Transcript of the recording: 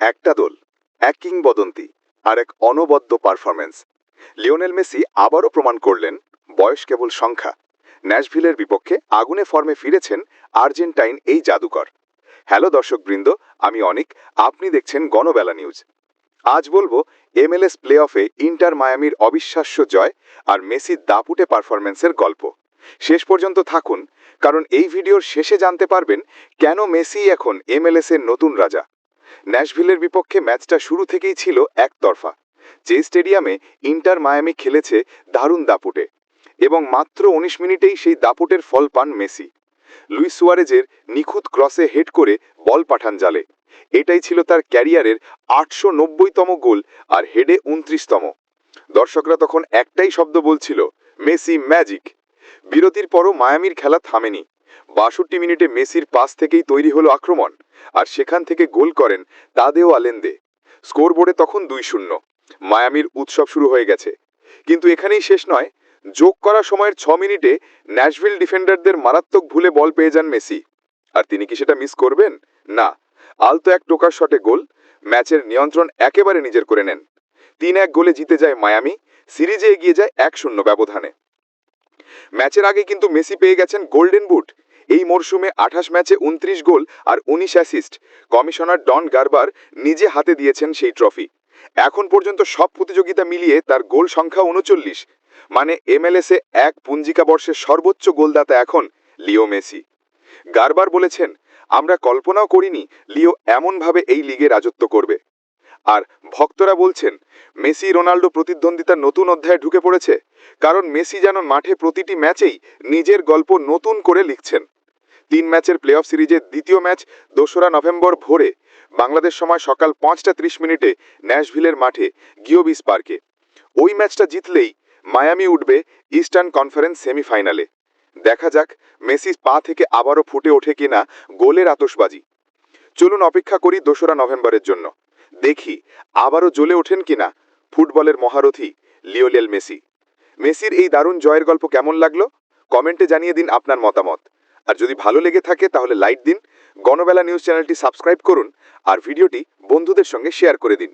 একটা দল, এক কিংবদন্তি আর এক অনবদ্য পারফরম্যান্স। লিওনেল মেসি আবারও প্রমাণ করলেন, বয়স কেবল সংখ্যা। ন্যাশভিলের বিপক্ষে আগুনে ফর্মে ফিরেছেন আর্জেন্টাইন এই জাদুকর। হ্যালো দর্শকবৃন্দ, আমি অনিক, আপনি দেখছেন গণবেলা নিউজ। আজ বলব, এমএলএস প্লে অফে ইন্টার মায়ামির অবিশ্বাস্য জয় আর মেসির দাপুটে পারফরম্যান্সের গল্প। শেষ পর্যন্ত থাকুন, কারণ এই ভিডিওর শেষে জানতে পারবেন কেন মেসি এখন এমএলএস এর নতুন রাজা। ন্যাশভিলের বিপক্ষে ম্যাচটা শুরু থেকেই ছিল একতরফা। যে স্টেডিয়ামে ইন্টার মায়ামি খেলেছে দারুণ দাপুটে। এবং মাত্র উনিশ মিনিটেই সেই দাপুটের ফল পান মেসি। লুইস সুয়ারেজের নিখুঁত ক্রসে হেড করে বল পাঠান জালে। এটাই ছিল তার ক্যারিয়ারের আটশো নব্বইতম গোল আর হেডে উনত্রিশতম। দর্শকরা তখন একটাই শব্দ বলছিল, মেসি ম্যাজিক। বিরতির পরও মায়ামির খেলা থামেনি। বাষট্টি মিনিটে মেসির পাস থেকেই তৈরি হলো আক্রমণ, আর সেখান থেকে গোল করেন তাদেও আলেন্দে। স্কোরবোর্ডে তখন দুই শূন্য। মায়ামির উৎসব শুরু হয়ে গেছে। কিন্তু এখানেই শেষ নয়। যোগ করা সময়ের ছ মিনিটে ন্যাশভিল ডিফেন্ডারদের মারাত্মক ভুলে বল পেয়ে যান মেসি। আর তিনি কি সেটা মিস করবেন? না। আলতো এক টোকার শটে গোল। ম্যাচের নিয়ন্ত্রণ একেবারে নিজের করে নেন। তিন এক গোলে জিতে যায় মায়ামি। সিরিজে এগিয়ে যায় এক শূন্য ব্যবধানে। ম্যাচের আগে কিন্তু মেসি পেয়ে গেছেন গোল্ডেন বুট। এই মরশুমে আঠাশ ম্যাচে উনত্রিশ গোল আর উনিশ অ্যাসিস্ট। কমিশনার ডন গারবার নিজে হাতে দিয়েছেন সেই ট্রফি। এখন পর্যন্ত সব প্রতিযোগিতা মিলিয়ে তার গোল সংখ্যা উনচল্লিশ। মানে এমএলএসে এক পুঞ্জিকা বর্ষের সর্বোচ্চ গোলদাতা এখন লিও মেসি। গারবার বলেছেন, আমরা কল্পনাও করিনি লিও এমনভাবে এই লিগে রাজত্ব করবে। আর ভক্তরা বলছেন, মেসি রোনাল্ডো প্রতিদ্বন্দ্বিতার নতুন অধ্যায়ে ঢুকে পড়েছে, কারণ মেসি যেন মাঠে প্রতিটি ম্যাচেই নিজের গল্প নতুন করে লিখছেন। তিন ম্যাচের প্লে অফ সিরিজের দ্বিতীয় ম্যাচ দোসরা নভেম্বর ভোরে। বাংলাদেশ সময় সকাল পাঁচটা ত্রিশ মিনিটে ন্যাশভিলের মাঠে গিওবিস পার্কে। ওই ম্যাচটা জিতলেই মায়ামি উঠবে ইস্টার্ন কনফারেন্স সেমিফাইনালে। দেখা যাক মেসি পা থেকে আবারও ফুটে ওঠে কিনা গোলের আতশবাজি। চলুন অপেক্ষা করি দোসরা নভেম্বরের জন্য। দেখি আবারও জ্বলে ওঠেন কিনা ফুটবলের মহারথী লিওলেল মেসি। মেসির এই দারুণ জয়ের গল্প কেমন লাগল? কমেন্টে জানিয়ে দিন আপনার মতামত। আর যদি ভালো লেগে থাকে তাহলে লাইক দিন, গণবেলা নিউজ চ্যানেলটি সাবস্ক্রাইব করুন, আর ভিডিওটি বন্ধুদের সঙ্গে শেয়ার করে দিন।